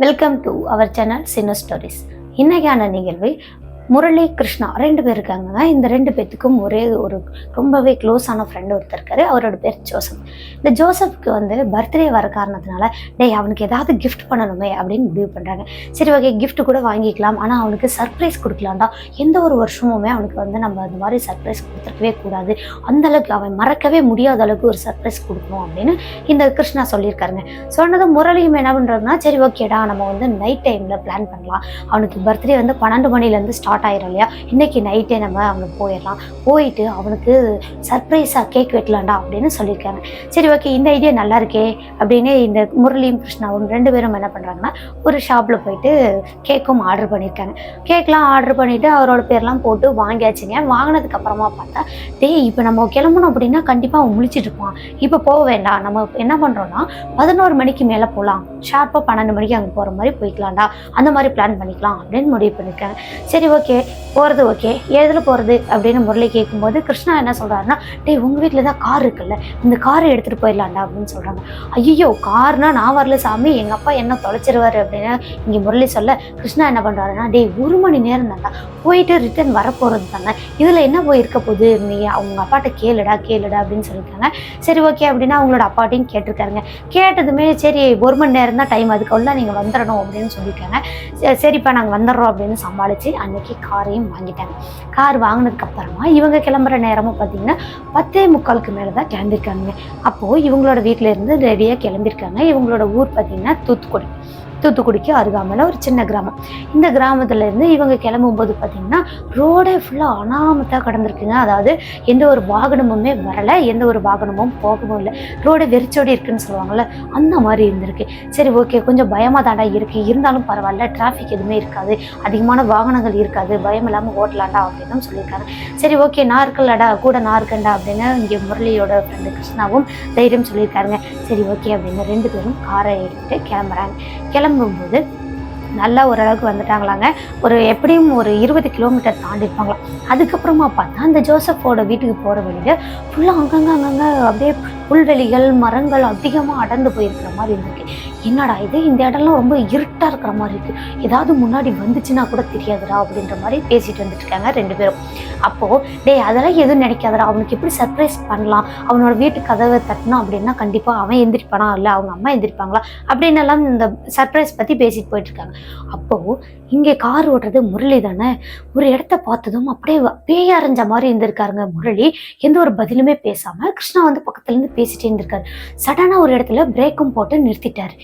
Welcome to our channel cine stories இன்னைக்கான நிகழ்வு முரளி கிருஷ்ணா ரெண்டு பேர் இருக்காங்க. இந்த ரெண்டு பேர்த்துக்கும் ஒரே ஒரு ரொம்பவே க்ளோஸான ஃப்ரெண்டு ஒருத்தர் இருக்காரு. அவரோட பேர் ஜோசப். இந்த ஜோசப்க்கு வந்து பர்த்டே வர காரணத்தினால டேய் அவனுக்கு ஏதாவது கிஃப்ட் பண்ணணுமே அப்படின்னு முடிவு பண்ணுறாங்க சரி ஓகே கிஃப்ட் கூட வாங்கிக்கலாம். ஆனால் அவனுக்கு சர்ப்ரைஸ் கொடுக்கலாம்டா. எந்த ஒரு வருஷமுமே அவனுக்கு வந்து நம்ம அந்த மாதிரி சர்ப்ரைஸ் கொடுத்துருக்கவே கூடாது. அந்தளவுக்கு அவன் மறக்கவே முடியாத அளவுக்கு ஒரு சர்ப்ரைஸ் கொடுக்கணும் அப்படின்னு இந்த கிருஷ்ணா சொல்லியிருக்காருங்க. சொன்னதும் முரளியும் என்ன பண்ணுறதுனா சரி ஓகேடா நம்ம வந்து நைட் டைமில் பிளான் பண்ணலாம். அவனுக்கு பர்த்டே வந்து பன்னெண்டு மணிலேருந்து ஸ்டார்ட் ஆயிரும் இல்லையா? இன்னைக்கு நைட்டே நம்ம அவனுக்கு போயிடலாம். போயிட்டு அவனுக்கு சர்ப்ரைஸாக கேக் வெட்டலாம்டா அப்படின்னு சொல்லியிருக்காங்க. சரி ஓகே இந்த ஐடியா நல்லா இருக்கே அப்படின்னு இந்த முரளியும் கிருஷ்ணாவும் ரெண்டு பேரும் என்ன பண்ணுறாங்கன்னா ஒரு ஷாப்பில் போயிட்டு கேக்கும் ஆர்டர் பண்ணியிருக்காங்க. கேக்லாம் ஆர்டர் பண்ணிவிட்டு அவரோட பேர்லாம் போட்டு வாங்கியாச்சுங்க வாங்கினதுக்கு அப்புறமா பார்த்தா டேய் இப்போ நம்ம கிளம்பணும் அப்படின்னா கண்டிப்பாக அவன் முழிச்சிட்டு இருப்பான். இப்போ போக வேண்டாம். நம்ம என்ன பண்ணுறோன்னா பதினோரு மணிக்கு மேலே போகலாம் ஷார்ப்பாக பன்னெண்டு மணிக்கு அங்கே போகிற மாதிரி போய்க்கலாம்டா. அந்த மாதிரி பிளான் பண்ணிக்கலாம் அப்படின்னு முடிவு பண்ணியிருக்காங்க. சரி ஓகே ஓகே போகிறது ஓகே எதில் போகிறது அப்படின்னு முரளி கேட்கும்போது கிருஷ்ணா என்ன சொல்கிறாருன்னா டேய் உங்கள் வீட்டில் தான் கார் இருக்குல்ல இந்த காரை எடுத்துகிட்டு போயிடலாம்டா அப்படின்னு சொல்கிறாங்க ஐயோ கார்னால் நான் வரல சாமி எங்கள் அப்பா என்ன தொலைச்சிருவாரு அப்படின்னு இங்கே முரளி சொல்ல கிருஷ்ணா என்ன பண்ணுறாருன்னா டேய் ஒரு மணி நேரம் தான்டா போயிட்டு ரிட்டர்ன் வரப்போகிறது தானே இதில் என்ன போய் இருக்க போகுது? நீ அவங்க அப்பாட்ட கேளுடா கேளுடா அப்படின்னு சொல்லியிருக்காங்க சரி ஓகே அப்படின்னா அவங்களோட அப்பாட்டையும் கேட்டிருக்காருங்க. கேட்டதுமே சரி ஒரு மணி நேரம் தான் டைம் அதுக்குள்ளே நீங்கள் வந்துடணும் அப்படின்னு சொல்லியிருக்காங்க சரி, சரிப்பா நாங்கள் வந்துடுறோம் அப்படின்னு சமாளித்து அன்னைக்கு காரையும் வாங்கிட்டாங்க. கார் வாங்கினதுக்கு அப்புறமா இவங்க கிளம்புற நேரமும் பார்த்தீங்கன்னா பத்தே முக்காலுக்கு மேலே தான் கிளம்பியிருக்காங்க அப்போது இவங்களோட வீட்டில் இருந்து ரெடியாக கிளம்பியிருக்காங்க இவங்களோட ஊர் பார்த்தீங்கன்னா தூத்துக்குடி. தூத்துக்குடிக்கு அருகாமையில் ஒரு சின்ன கிராமம். இந்த கிராமத்துலேருந்து இவங்க கிளம்பும்போது பார்த்தீங்கன்னா ரோடே ஃபுல்லாக அனாமத்தாக கடந்திருக்குங்க. அதாவது எந்த ஒரு வாகனமுமே வரலை எந்த ஒரு வாகனமும் போகவும் இல்லை. ரோடு வெறிச்சோடி இருக்குன்னு சொல்லுவாங்கள்ல அந்த மாதிரி இருந்திருக்கு. சரி ஓகே கொஞ்சம் பயமாக தாண்டா இருக்குது இருந்தாலும் பரவாயில்ல டிராஃபிக் எதுவுமே இருக்காது. அதிகமான வாகனங்கள் இருக்காது. பயம் இல்லாமல் ஓட்டலாண்டா அப்படின்னு சொல்லியிருக்காங்க. சரி ஓகே நான் இருக்கலடா கூட நான் இருக்கேன்டா அப்படின்னு இங்கே முரளியோட ஃப்ரெண்டு கிருஷ்ணாவும் தைரியம் சொல்லியிருக்காருங்க. சரி ஓகே அப்படின்னு ரெண்டு பேரும் காரை எடுத்துட்டு கிளம்புறாங்க. கிளம்பும்போது நல்லா ஓரளவுக்கு வந்துட்டாங்களாங்க. ஒரு எப்படியும் ஒரு இருபது கிலோமீட்டர் தாண்டி இருப்பாங்களாம். அதுக்கப்புறமா பார்த்தா அந்த ஜோசப்போட வீட்டுக்கு போகிற வழியில் ஃபுல்லாக அங்கங்கே அங்கங்கே அப்படியே புல்வெளிகள் மரங்கள் அதிகமாக அடர்ந்து போயிருக்கிற மாதிரி இருந்திருக்கு என்னடா இது? இந்த இடம்லாம் ரொம்ப இருட்டாக இருக்கிற மாதிரி இருக்குது ஏதாவது முன்னாடி வந்துச்சுன்னா கூட தெரியாதுடா அப்படின்ற மாதிரி பேசிட்டு வந்துட்டு இருக்காங்க ரெண்டு பேரும். அப்போது டேய் அதெல்லாம் எதுவும் நினைக்காதடா. அவனுக்கு எப்படி சர்ப்ரைஸ் பண்ணலாம்? அவனோட வீட்டு கதவை தட்டினா அப்படின்னா கண்டிப்பாக அவன் எந்திரிப்பானா? இல்லை அவங்க அம்மா எந்திரிப்பாங்களா? அப்படின்னு எல்லாம் இந்த சர்ப்ரைஸ் பற்றி பேசிட்டு போயிட்டுருக்காங்க அப்போது இங்கே கார் ஓட்டுறது முரளி தானே? ஒரு இடத்த பார்த்ததும் அப்படியே வ- பேய் அரைஞ்ச மாதிரி இருந்திருக்காருங்க முரளி. எந்த ஒரு பதிலுமே பேசாமல் கிருஷ்ணா வந்து பக்கத்துலேருந்து பேசிட்டே இருந்திருக்காரு. சடனாக ஒரு இடத்துல பிரேக்கும் போட்டு நிறுத்திட்டார்.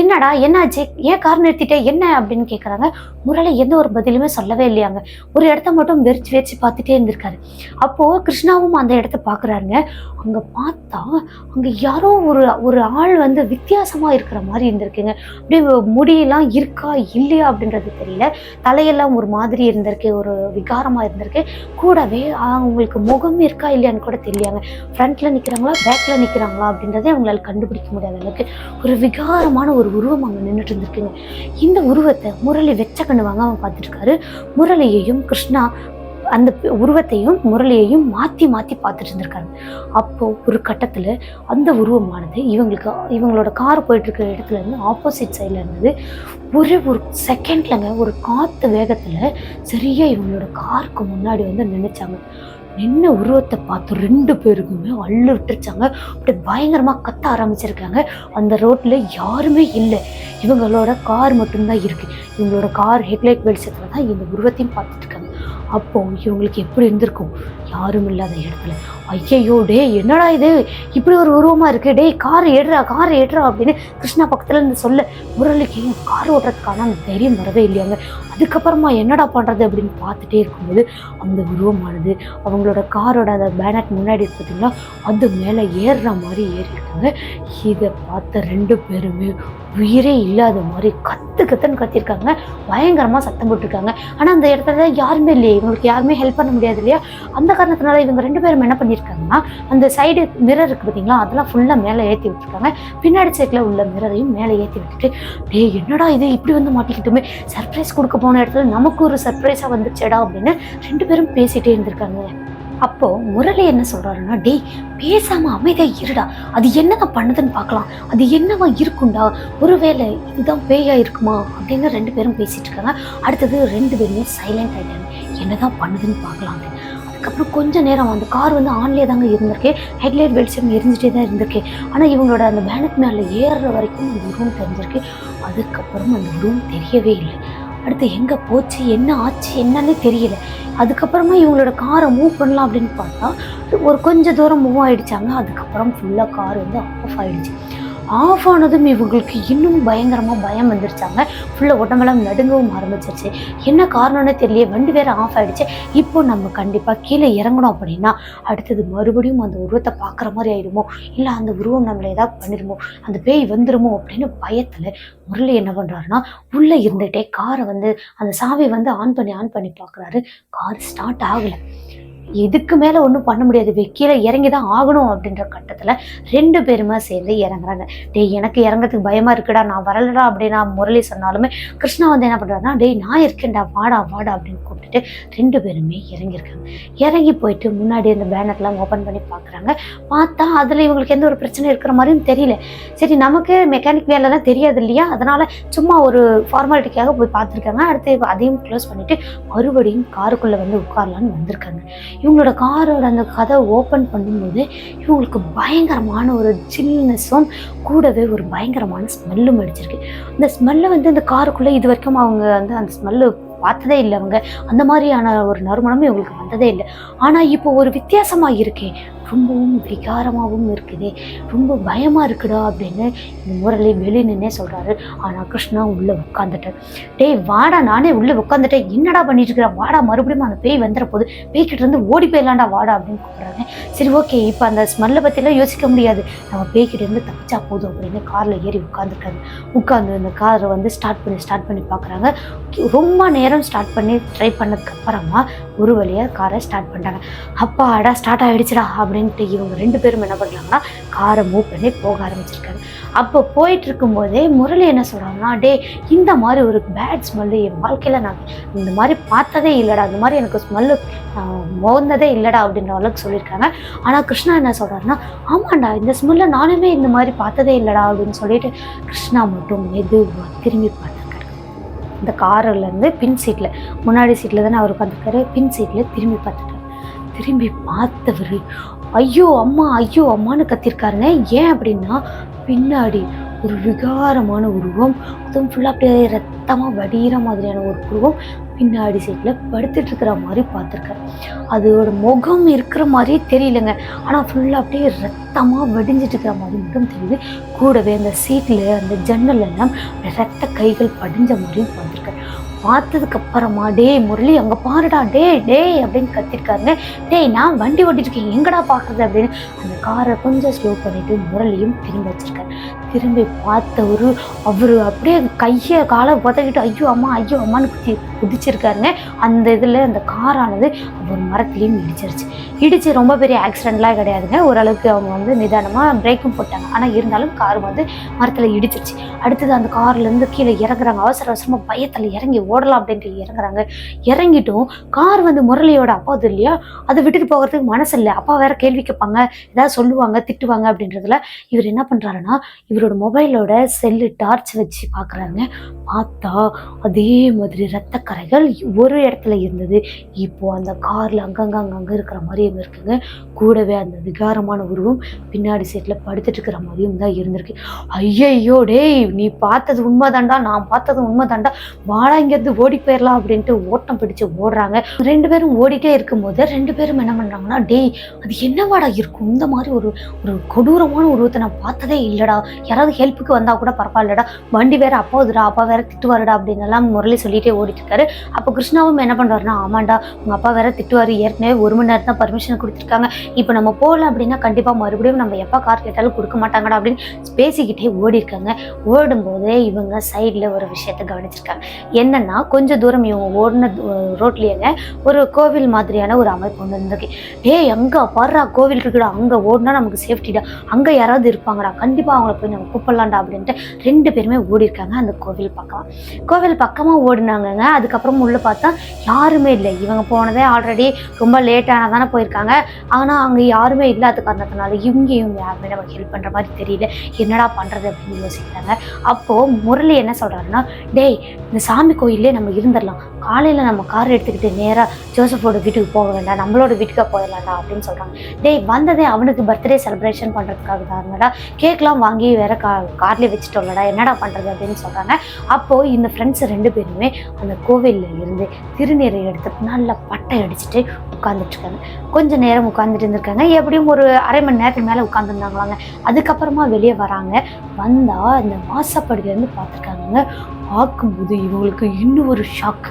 என்னடா என்னாச்சு? ஏன் கார் நிறுத்திட்டே? என்ன அப்படின்னு கேட்குறாங்க முரளி எந்த ஒரு பதிலுமே சொல்லவே இல்லையாங்க. ஒரு இடத்த மட்டும் வெறிச்சு வெறிச்சு பார்த்துட்டே இருந்திருக்காரு. அப்போது கிருஷ்ணாவும் அந்த இடத்த பார்க்குறாருங்க அங்கே பார்த்தா அங்கே யாரோ ஒரு ஒரு ஆள் வந்து வித்தியாசமாக இருக்கிற மாதிரி இருந்திருக்குங்க. அப்படியே முடியெல்லாம் இருக்கா இல்லையா அப்படின்றது தெரியல. தலையெல்லாம் ஒரு மாதிரி இருந்திருக்கு ஒரு விகாரமாக இருந்திருக்கு. கூடவே அவங்களுக்கு முகம் இருக்கா இல்லையான்னு கூட தெரியாங்க ஃப்ரண்ட்டில் நிற்கிறாங்களா பேக்கில் நிற்கிறாங்களா அப்படின்றதே அவங்களால கண்டுபிடிக்க முடியாத அளவுக்கு ஒரு விகாரமான ஒரு ஒரு உருவம் அங்கே நின்றுட்டு இருந்திருக்குங்க. இந்த உருவத்தை முரளி வெச்ச கண்ணு வாங்க அவன் பார்த்துட்டு முரளியையும் கிருஷ்ணா அந்த உருவத்தையும் முரளியையும் மாற்றி மாற்றி பார்த்துட்டு இருந்திருக்காரு. அப்போது ஒரு கட்டத்தில் அந்த உருவமானது இவங்களுக்கு இவங்களோட கார் போயிட்டு இருக்கிற இடத்துல இருந்து ஆப்போசிட் சைடில் இருந்தது. ஒரே ஒரு செகண்ட்லங்க ஒரு காற்று வேகத்தில் சரியாக இவங்களோட காருக்கு முன்னாடி வந்து நினைச்சாங்க நின்ன உருவத்தை பார்த்து ரெண்டு பேருக்குமே அள்ளு விட்டுருச்சாங்க. அப்படியே பயங்கரமாக கத்த ஆரம்பிச்சிருக்காங்க. அந்த ரோட்டில் யாருமே இல்லை. இவங்களோட கார் மட்டும்தான் இருக்குது இவங்களோட கார் ஹெட்லைட் வெளிச்சத்தில் தான் இந்த உருவத்தையும் பார்த்துட்டு இருக்காங்க. அப்போ இவங்களுக்கு எப்படி இருந்திருக்கும்? யாரும் இல்லாத இடத்துல. ஐயையோ டேய் என்னடா இது? இப்படி ஒரு உருவமாக இருக்குது டேய் கார் ஏடுறா கார் ஏடுறா அப்படின்னு கிருஷ்ணா பக்கத்தில் இருந்து சொல்ல முரளிக்கு கார் ஓட்டுறதுக்கான அந்த தைரியம் வரவே இல்லையாங்க அதுக்கப்புறமா என்னடா பண்ணுறது அப்படின்னு பார்த்துட்டே இருக்கும்போது அந்த உருவமானது அவங்களோட காரோட அந்த பேனட் முன்னாடி பார்த்தீங்கன்னா அது மேலே ஏறுற மாதிரி ஏறிட்டாங்க இதை பார்த்த ரெண்டு பேருமே உயிரே இல்லாத மாதிரி கத்து கத்துன்னு கத்திருக்காங்க. பயங்கரமாக சத்தம் போட்டிருக்காங்க. ஆனால் அந்த இடத்துல யாருமே இல்லையே. இவங்களுக்கு யாருமே ஹெல்ப் பண்ண முடியாது இல்லையா? அந்த காரணத்தினால இவங்க ரெண்டு பேரும் என்ன பண்ணியிருக்காங்கன்னா அந்த சைடு மிரர் இருக்குது பார்த்தீங்களா அதெல்லாம் ஃபுல்லாக மேலே ஏற்றி விட்டுருக்காங்க. பின்னாடி சைடில் உள்ள மிரரையும் மேலே ஏற்றி விட்டுட்டு டேய் என்னடா இது? இப்படி வந்து மாட்டிக்கிட்டுமே? சர்ப்ரைஸ் கொடுக்க போன இடத்துல நமக்கு ஒரு சர்ப்ரைஸாக வந்துச்சேடா அப்படின்னு ரெண்டு பேரும் பேசிகிட்டே இருந்திருக்காங்க. அப்போ முரளி என்ன சொல்றாருன்னா டேய் பேசாம அமைதியா இருடா. அது என்னதான் பண்ணுதுன்னு பார்க்கலாம் அது என்னவா இருக்கும்டா? ஒருவேளை இதுதான் பேயா இருக்குமா? அப்படின்னு ரெண்டு பேரும் பேசிட்டு இருக்காங்க. அடுத்தது ரெண்டு பேருமே சைலண்ட் ஆயிட்டாங்க. என்னதான் பண்ணுதுன்னு பார்க்கலாம் அப்படின்னு. அதுக்கப்புறம் கொஞ்ச நேரம் அந்த கார் வந்து ஆன்லேயே தாங்க இருந்திருக்கு. ஹெட்லைட் வெளிச்சம் எரிஞ்சிட்டே தான் இருந்திருக்கு. ஆனால் இவங்களோட அந்த பேனட் மேலே ஏறுற வரைக்கும் அந்த ரூம் தெரிஞ்சிருக்கு. அதுக்கப்புறம் அந்த ரூம் தெரியவே இல்லை. அடுத்து எங்கே போச்சு? என்ன ஆச்சு? என்னன்னே தெரியல. அதுக்கப்புறமா இவங்களோட காரை மூவ் பண்ணலாம் அப்படின்னு பார்த்தா ஒரு கொஞ்சம் தூரம் மூவ் ஆகிடுச்சாங்க அதுக்கப்புறம் ஃபுல்லாக கார் வந்து ஆஃப் ஆகிடுச்சு ஆஃப் ஆனதும் இவங்களுக்கு இன்னும் பயங்கரமாக பயம் வந்துருச்சாங்க. ஃபுல்லாக உடம்பெல்லாம் நடுங்கவும் ஆரம்பிச்சிருச்சு. என்ன காரணம்னு தெரியல வண்டி வேற ஆஃப் ஆகிடுச்சு இப்போ நம்ம கண்டிப்பாக கீழே இறங்கணும் அப்படின்னா அடுத்தது மறுபடியும் அந்த உருவத்தை பார்க்குற மாதிரி ஆயிடுமோ? இல்லை அந்த உருவம் நம்மளை ஏதாவது பண்ணிடுமோ அந்த பேய் வந்துடுமோ அப்படின்னு பயத்தில் முரளி என்ன பண்ணுறாருன்னா உள்ளே இருந்துகிட்டே காரை வந்து அந்த சாவியை வந்து ஆன் பண்ணி ஆன் பண்ணி பார்க்குறாரு. கார் ஸ்டார்ட் ஆகலை. இதுக்கு மேலே ஒன்றும் பண்ண முடியாது. வே- கீழே இறங்கி தான் ஆகணும் அப்படின்ற கட்டத்தில் ரெண்டு பேருமே சேர்ந்து இறங்குறாங்க. டேய் எனக்கு இறங்குறதுக்கு பயமாக இருக்குடா நான் வரலடா அப்படின்னா முரளி சொன்னாலுமே கிருஷ்ணா வந்து என்ன பண்ணுறாருனா டேய் நான் இருக்கேன்டா வாடா வாடா அப்படின்னு கூப்பிட்டுட்டு ரெண்டு பேருமே இறங்கியிருக்காங்க. இறங்கி போயிட்டு முன்னாடி அந்த பேனர்லாம் ஓப்பன் பண்ணி பார்க்குறாங்க பார்த்தா அதில் இவங்களுக்கு எந்த ஒரு பிரச்சனை இருக்கிற மாதிரியும் தெரியல. சரி நமக்கு மெக்கானிக் வேலைலாம் தெரியாது இல்லையா? அதனால் சும்மா ஒரு ஃபார்மாலிட்டிக்காக போய் பார்த்துருக்காங்க. அடுத்து அதையும் க்ளோஸ் பண்ணிவிட்டு மறுபடியும் காருக்குள்ளே வந்து உட்காரலான்னு வந்திருக்காங்க. இவங்களோட காரோட அந்த கதை ஓப்பன் பண்ணும்போது இவங்களுக்கு பயங்கரமான ஒரு ஜில்னஸும் கூடவே ஒரு பயங்கரமான ஸ்மெல்லும் அடிச்சிருக்கு. அந்த ஸ்மெல்லை வந்து அந்த காருக்குள்ளே இது வரைக்கும் அவங்க வந்து அந்த ஸ்மெல்லு பார்த்ததே இல்லை அவங்க. அந்த மாதிரியான ஒரு நறுமணமும் இவங்களுக்கு வந்ததே இல்லை. ஆனால் இப்போ ஒரு வித்தியாசமாக இருக்கே. ரொம்பவும் விகாரமாகவும் இருக்குது ரொம்ப பயமாக இருக்குடா அப்படின்னு இந்த முரளி வெளியே நின்னே சொல்கிறாரு ஆனால் கிருஷ்ணா உள்ளே உட்காந்துட்டார் டேய் வாடா நானே உள்ளே உட்காந்துட்டேன் என்னடா பண்ணிட்டு வாடா மறுபடியும் அந்த பேய் வந்துட போகுது பேய்கிட்ட இருந்து ஓடி போயிடலாம்டா வாடா அப்படின்னு கூப்பிட்றாங்க. சரி ஓகே. இப்போ அந்த ஸ்மெல்லை பற்றிலாம் யோசிக்க முடியாது. நம்ம பேய்கிட்ட இருந்து தப்பிச்சா போதும் அப்படின்னு காரில் ஏறி உட்காந்துருக்காங்க உட்காந்து அந்த காரை வந்து ஸ்டார்ட் பண்ணி ஸ்டார்ட் பண்ணி பார்க்குறாங்க ரொம்ப நேரம் ஸ்டார்ட் பண்ணி ட்ரை பண்ணதுக்கப்புறமா ஒரு வழியாக காரை ஸ்டார்ட் பண்ணிட்டாங்க அப்பா அடா ஸ்டார்ட் ஆகிடுச்சுடா அப்படின்ட்டு இவங்க ரெண்டு பேரும் என்ன பண்ணுறாங்கன்னா காரை மூவ் பண்ணி போக ஆரம்பிச்சிருக்காரு அப்போ போயிட்டு இருக்கும்போதே முரளி என்ன சொல்கிறாங்கன்னா டே இந்த மாதிரி ஒரு பேட் ஸ்மெல்லு என் வாழ்க்கையில் நான் இந்த மாதிரி பார்த்ததே இல்லைடா அந்த மாதிரி எனக்கு ஸ்மெல்லு மோந்ததே இல்லைடா அப்படின்ற அளவுக்கு சொல்லியிருக்காங்க. ஆனால் கிருஷ்ணா என்ன சொல்கிறாருன்னா ஆமாண்டா இந்த ஸ்மெல்லை நானுமே இந்த மாதிரி பார்த்ததே இல்லைடா அப்படின்னு சொல்லிட்டு கிருஷ்ணா மட்டும் மெதுவாக திரும்பி பார்த்துருக்காரு. இந்த காரிலேருந்து பின் சீட்டில் முன்னாடி சீட்டில் தானே அவர் உட்காந்துருக்காரு பின் சீட்டில் திரும்பி பார்த்துட்டார். திரும்பி பார்த்தவர் ஐயோ அம்மா ஐயோ அம்மான்னு கத்திருக்காருங்க. ஏன் அப்படின்னா பின்னாடி ஒரு விகாரமான உருவம் அதுவும் ஃபுல்லாக அப்படியே ரத்தமாக வடிகிற மாதிரியான ஒரு உருவம் பின்னாடி சீட்டில் படுத்துட்டு இருக்கிற மாதிரி பார்த்துருக்காரு. அதோட முகம் இருக்கிற மாதிரியே தெரியலங்க. ஆனால் ஃபுல்லாக அப்படியே ரத்தமாக வடிஞ்சிட்டு இருக்கிற மாதிரி மட்டும் தெரியுது. கூடவே அந்த சீட்டில் அந்த ஜன்னல் எல்லாம் ரத்த கைகள் படிஞ்ச மாதிரியும் பார்த்துருக்காரு. பார்த்ததுக்கு அப்புறமா டேய் முரளி அங்கே பாருடா டே டேய் அப்படின்னு கத்திருக்காருங்க. டேய் நான் வண்டி ஓட்டிட்டு இருக்கேன் எங்கடா பார்க்குறது அப்படின்னு அந்த காரை கொஞ்சம் ஸ்லோ பண்ணிட்டு முரளியும் திரும்பி வச்சிருக்காரு. திரும்பி பார்த்தவரு அவர் அப்படியே கையை காலை உதவிட்டு ஐயோ அம்மா ஐயோ அம்மான்னு குதி குதிச்சிருக்காருங்க. அந்த இதில் அந்த காரானது ஒரு மரத்துலேயும் இடிச்சிருச்சு. இடிச்சு ரொம்ப பெரிய ஆக்சிடென்ட்லாம் கிடையாதுங்க. ஓரளவுக்கு அவங்க வந்து நிதானமாக பிரேக்கும் போட்டாங்க. ஆனால் இருந்தாலும் கார் வந்து மரத்தில் இடிச்சிருச்சு. அடுத்தது அந்த கார்லேருந்து கீழே இறங்குறாங்க. அவசர அவசரமாக பயத்தில் இறங்கி ஓடலாம் அப்படின்ட்டு இறங்குறாங்க. இறங்கிட்டும் கார் வந்து முரளியோட அப்பா இது இல்லையா? அதை விட்டுட்டு போகிறதுக்கு மனசு இல்லை. அப்பா வேற கேள்வி கேட்பாங்க. ஏதாவது சொல்லுவாங்க திட்டுவாங்க அப்படின்றதுல இவர் என்ன பண்ணுறாருன்னா இவரோட மொபைலோட செல்லு டார்ச் வச்சு பார்க்குறாங்க பார்த்தா அதே மாதிரி ரத்த கரைகள் ஒரு இடத்துல இருந்தது. இப்போ அந்த காரில் அங்கங்க அங்கங்கே இருக்கிற மாதிரியும் இருக்குங்க. கூடவே அந்த விகாரமான உருவம் பின்னாடி சீட்டில் படுத்துட்டு இருக்கிற மாதிரியும் தான் இருந்திருக்கு. ஐயையோ டேய் நீ பார்த்தது உண்மைதான்டா நான் பார்த்தது உண்மைதான்டா. வாடா இங்கேருந்து ஓடி போயிடலாம் அப்படின்ட்டு ஓட்டம் பிடிச்சு ஓடுறாங்க. ரெண்டு பேரும் ஓடிட்டே இருக்கும்போது ரெண்டு பேரும் என்ன பண்ணுறாங்கன்னா டேய் அது என்னவாடா இருக்கும்? இந்த மாதிரி ஒரு ஒரு கொடூரமான உருவத்தை நான் பார்த்ததே இல்லைடா. யாராவது ஹெல்ப்புக்கு வந்தால் கூட பரவாயில்லடா. வண்டி வேற அப்பாவுதுடா அப்பா வேற திட்டுவாருடா அப்படின்னு எல்லாம் முரளி சொல்லிட்டே ஓடிட்டு இருக்காரு அப்போ கிருஷ்ணாவும் என்ன பண்ணுறாருன்னா ஆமாண்டா உங்கள் அப்பா வேற திட்டுவார். ஏற்கனவே ஒரு மணி நேரம் தான் பர்மிஷன் கொடுத்துருக்காங்க. இப்போ நம்ம போகல அப்படின்னா கண்டிப்பாக மறுபடியும் நம்ம எப்போ கார் கேட்டாலும் கொடுக்க மாட்டாங்கடா அப்படின்னு பேசிக்கிட்டே ஓடி இருக்காங்க ஓடும்போதே இவங்க சைடில் ஒரு விஷயத்த கவனிச்சிருக்காங்க. என்னன்னா கொஞ்சம் தூரம் இவங்க ஓடின ரோட்லேயேங்க ஒரு கோவில் மாதிரியான ஒரு அமைப்பு ஒன்று இருந்திருக்கு. டேய் எங்கே பாடுறா கோவில் இருக்குடா அங்கே ஓடினா நமக்கு சேஃப்டிடா அங்கே யாராவது இருப்பாங்கடா கண்டிப்பாக அவங்கள போய் நம்ம கூப்பிடலாம்டா அப்படின்ட்டு ரெண்டு பேருமே ஓடி இருக்காங்க அந்த கோவில் பக்கம். கோவில் பக்கமாக ஓடினாங்கங்க அதுக்கப்புறம் உள்ள பார்த்தா யாருமே இல்லை. இவங்க போனதே ஆல்ரெடி ரொம்ப லேட்டான தானே போயிருக்காங்க. ஆனால் அங்கே யாருமே இல்லாத காரணத்தினால இவங்க இவங்க யாருமே நமக்கு ஹெல்ப் பண்ணுற மாதிரி தெரியல. என்னடா பண்ணுறது அப்படின்னு யோசிக்கிறாங்க. அப்போது முரளி என்ன சொல்கிறாருன்னா டேய் இந்த சாமி கோயில் நம்ம இருந்துடலாம். காலையில் நம்ம கார் எடுத்துக்கிட்டு நேராக ஜோசஃபோட வீட்டுக்கு போக வேண்டாம் நம்மளோட வீட்டுக்கு போயிடலாம்டா அப்படின்னு சொல்கிறாங்க டேய் வந்ததே அவனுக்கு பர்த்டே செலிப்ரேஷன் பண்ணுறதுக்காக இருந்தடா கேக்லாம் வாங்கி வேற கா கார்லேயே வச்சுட்டோம்லடா என்னடா பண்ணுறது அப்படின்னு சொல்கிறாங்க அப்போது இந்த ஃப்ரெண்ட்ஸ் ரெண்டு பேருமே அந்த கோவிலில் இருந்து திருநீரை எடுத்து நல்லா பட்டை அடிச்சுட்டு உட்காந்துட்ருக்காங்க கொஞ்சம் நேரம் உட்காந்துட்டு இருந்திருக்காங்க. எப்படியும் ஒரு அரை மணி நேரத்துக்கு மேலே உட்காந்துருந்தாங்களாங்க அதுக்கப்புறமா வெளியே வராங்க. வந்தால் அந்த வாசப்படியிலேருந்து பார்த்துருக்காங்க பார்க்கும்போது இவங்களுக்கு இன்னும் ஒரு ஷாக்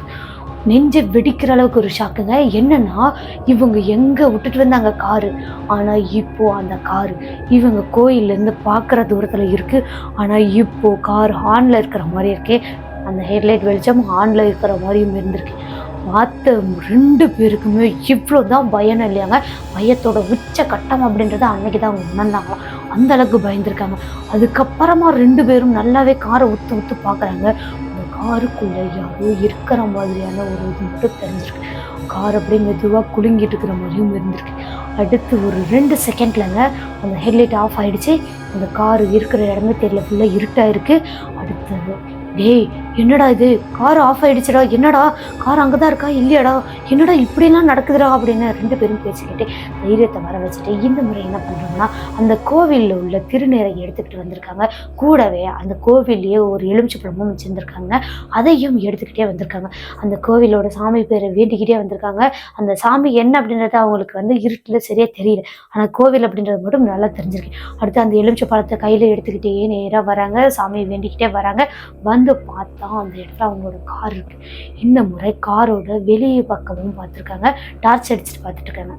நெஞ்சை வெடிக்கிற அளவுக்கு ஒரு ஷாக்குங்க என்னன்னா இவங்க எங்கே விட்டுட்டு வந்தாங்க காரு. ஆனால் இப்போ அந்த காரு இவங்க கோயிலேருந்து பார்க்குற தூரத்தில் இருக்குது ஆனால் இப்போது கார் ஹார்னில் இருக்கிற மாதிரி இருக்கே. அந்த ஹெட்லைட் வெளிச்சம் ஆனில் இருக்கிற மாதிரியும் இருந்திருக்கு. பார்த்த ரெண்டு பேருக்குமே இவ்வளோ தான் பயம் இல்லையாங்க? பயத்தோட உச்ச கட்டம் அப்படின்றத அன்னைக்கு தான் அவங்க உணர்ந்தாங்களாம். அந்த அளவுக்கு பயந்துருக்காங்க. அதுக்கப்புறமா ரெண்டு பேரும் நல்லாவே காரை உத்து உத்து பார்க்குறாங்க. அந்த காருக்குள்ள யாரோ இருக்கிற மாதிரியான ஒரு இது மட்டும் தெரிஞ்சிருக்கு. கார் அப்படியே மெதுவாக குலுங்கிட்டு இருக்கிற மாதிரியும் இருந்திருக்கு. அடுத்து ஒரு ரெண்டு செகண்ட்லங்க அந்த ஹெட்லைட் ஆஃப் ஆகிடுச்சு அந்த கார் இருக்கிற இடமே தெரியல ஃபுல்லாக இருட்டாக இருக்குது அடுத்தது டேய் என்னடா இது? கார் ஆஃப் ஆயிடுச்சுடா. என்னடா? கார் அங்கே தான் இருக்கா? இல்லையாடா. என்னடா இப்படிலாம் நடக்குதுடா அப்படின்னு ரெண்டு பேரும் பேசிக்கிட்டு தைரியத்தை வர வச்சுட்டு இந்த முறை என்ன பண்ணுறோம்னா அந்த கோவிலில் உள்ள திருநீரை எடுத்துக்கிட்டு வந்திருக்காங்க. கூடவே அந்த கோவில்லையே ஒரு எலுமிச்சப்பழமும் வச்சுருந்துருக்காங்க. அதையும் எடுத்துக்கிட்டே வந்திருக்காங்க. அந்த கோவிலோட சாமி பேரை வேண்டிக்கிட்டே வந்திருக்காங்க. அந்த சாமி என்ன அப்படின்றது அவங்களுக்கு வந்து இருட்டில் சரியாக தெரியல. ஆனால் கோவில் அப்படின்றது மட்டும் நல்லா தெரிஞ்சிருக்கு. அடுத்து அந்த எலுமிச்சை பழத்தை கையில் எடுத்துக்கிட்டே நேராக வராங்க. சாமியை வேண்டிக்கிட்டே வராங்க. வந்து பார்த்தா அந்த இடத்துல அவங்களோட கார் இருக்கு. இந்த முறை காரோட வெளியே பக்கமும் பார்த்துருக்காங்க. டார்ச் அடிச்சுட்டு பார்த்துட்டு இருக்காங்க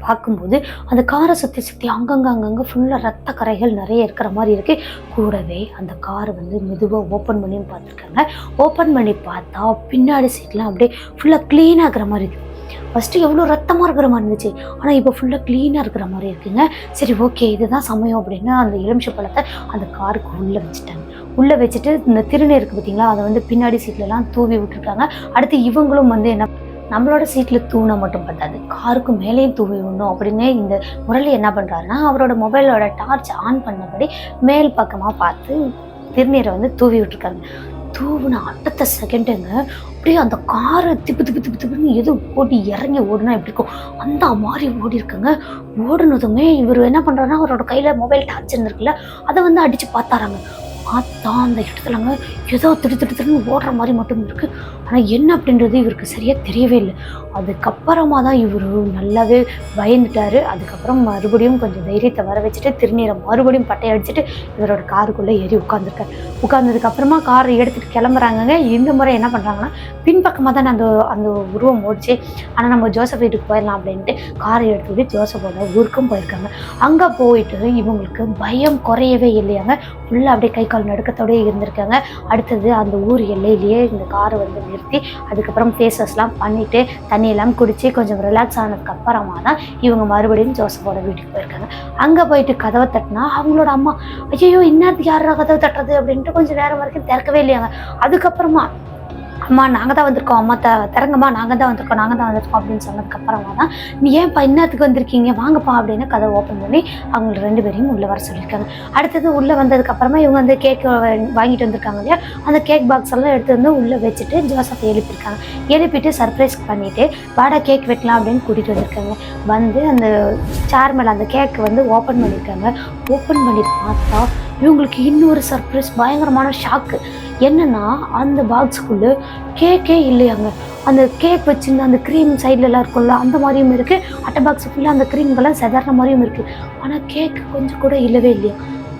பார்க்கும்போது அந்த காரை சுற்றி சுற்றி அங்கங்கே அங்கங்கே ஃபுல்லாக ரத்த கரைகள் நிறைய இருக்கிற மாதிரி இருக்குது கூடவே அந்த காரை வந்து மெதுவாக ஓப்பன் பண்ணியும் பார்த்துருக்காங்க. ஓப்பன் பண்ணி பார்த்தா பின்னாடி சீட்லாம் அப்படியே ஃபுல்லாக க்ளீன் ஆகுற மாதிரி இருக்குது ஃபஸ்ட்டு எவ்வளோ ரத்தமாக இருக்கிற மாதிரி இருந்துச்சு. ஆனால் இப்போ ஃபுல்லாக க்ளீனாக இருக்கிற மாதிரி இருக்குங்க. சரி ஓகே இதுதான் சமயம் அப்படின்னு அந்த எலுமிச்சை பழத்தை அந்த காருக்கு உள்ளே வச்சுட்டாங்க. உள்ளே வச்சுட்டு இந்த திருநீர் இருக்குது பார்த்தீங்களா அதை வந்து பின்னாடி சீட்லலாம் தூவி விட்டுருக்காங்க. அடுத்து இவங்களும் வந்து என்ன நம்மளோட சீட்டில் தூணை மட்டும் பத்தாது காருக்கு மேலேயும் தூவி விடணும் அப்படின்னு இந்த முரளி என்ன பண்ணுறாருன்னா அவரோட மொபைலோட டார்ச் ஆன் பண்ணபடி மேல் பக்கமாக பார்த்து திருநீரை வந்து தூவி விட்டுருக்காங்க. தூவுன அடுத்த செகண்டுங்க அப்படியே அந்த காரை திப்பு திப்பு திப்பு திப்புன்னு எது ஓடி இறங்கி ஓடுனா எப்படி இருக்கும் அந்த மாதிரி ஓடி இருக்குங்க. ஓடுனதுமே இவர் என்ன பண்ணுறாருன்னா அவரோட கையில் மொபைல் டார்ச் இருக்குல்ல அதை வந்து அடித்து பார்த்தாராங்க. பார்த்தா அந்த இடத்துலங்க ஏதோ திட்டு திட்டு திடுன்னு ஓடுற மாதிரி மட்டும் இருக்குது ஆனால் என்ன அப்படின்றது இவருக்கு சரியாக தெரியவே இல்லை. அதுக்கப்புறமா தான் இவர் நல்லாவே பயந்துட்டாரு. அதுக்கப்புறம் மறுபடியும் கொஞ்சம் தைரியத்தை வர வச்சுட்டு திருநீரை மறுபடியும் பட்டை அடிச்சுட்டு இவரோட காருக்குள்ளே ஏறி உட்காந்துருக்காரு உட்காந்ததுக்கப்புறமா காரை எடுத்துகிட்டு கிளம்புறாங்கங்க. இந்த முறை என்ன பண்ணுறாங்கன்னா பின்பக்கமாக தானே அந்த அந்த உருவம் ஓடிச்சு. ஆனால் நம்ம ஜோசப் வீட்டுக்கு போயிடலாம் அப்படின்ட்டு காரை எடுத்துக்கிட்டு ஜோசப்போட ஊருக்கும் போயிருக்காங்க. அங்கே போயிட்டு இவங்களுக்கு பயம் குறையவே இல்லையாங்க. ஃபுல்லாக அப்படியே கை கால் நடுக்கத்தோடயே இருந்திருக்காங்க. அடுத்தது அந்த ஊர் எல்லையிலேயே இந்த காரை வந்து நிறுத்தி அதுக்கப்புறம் ஃபேஸஸ்லாம் பண்ணிவிட்டு தண்ணியெல்லாம் குடித்து கொஞ்சம் ரிலாக்ஸ் ஆனதுக்கு அப்புறமா தான் இவங்க மறுபடியும் ஜோசப்போட வீட்டுக்கு போயிருக்காங்க. அங்கே போயிட்டு கதவை தட்டினா அவங்களோட அம்மா ஐயோ இன்னும் யாரா கதவை தட்டுறது? அப்படின்ட்டு கொஞ்சம் நேரம் வரைக்கும் திறக்கவே இல்லையாங்க. அதுக்கப்புறமா அம்மா நாங்கள் தான் வந்திருக்கோம். அம்மா த திறங்கம்மா நாங்கள் தான் வந்திருக்கோம் நாங்கள் தான் வந்திருக்கோம் அப்படின்னு சொன்னதுக்கப்புறமா தான் நீ ஏன்ப்பா இன்னத்துக்கு வந்திருக்கீங்க? வாங்கப்பா அப்படின்னு கதை ஓப்பன் பண்ணி அவங்க ரெண்டு பேரையும் உள்ளே வர சொல்லியிருக்காங்க. அடுத்தது உள்ளே வந்ததுக்கப்புறமா இவங்க வந்து கேக் வாங்கிட்டு வந்திருக்காங்க இல்லையா? அந்த கேக் பாக்ஸ் எல்லாம் எடுத்து வந்து உள்ளே வச்சுட்டு ஜோசப் எழுப்பியிருக்காங்க. எழுப்பிட்டு சர்ப்ரைஸ் பண்ணிவிட்டு வாடா கேக் வெட்டலாம் அப்படின்னு கூட்டிகிட்டு வந்திருக்காங்க. வந்து அந்த சேர் மேலே அந்த கேக் வந்து ஓப்பன் பண்ணியிருக்காங்க. ஓப்பன் பண்ணி பார்த்தா இவங்களுக்கு இன்னொரு சர்ப்ரைஸ் பயங்கரமான ஷாக்கு என்னென்னா அந்த பாக்ஸுக்குள்ளே கேக்கே இல்லையாங்க. அந்த கேக் வச்சுருந்த அந்த க்ரீம் சைட்லலாம் இருக்கும்ல அந்த மாதிரியும் இருக்குது அட்டை பாக்ஸ் ஃபுல்லாக அந்த க்ரீம்கெல்லாம் செதற மாதிரியும் இருக்குது ஆனால் கேக் கொஞ்சம் கூட இல்லவே இல்லையா?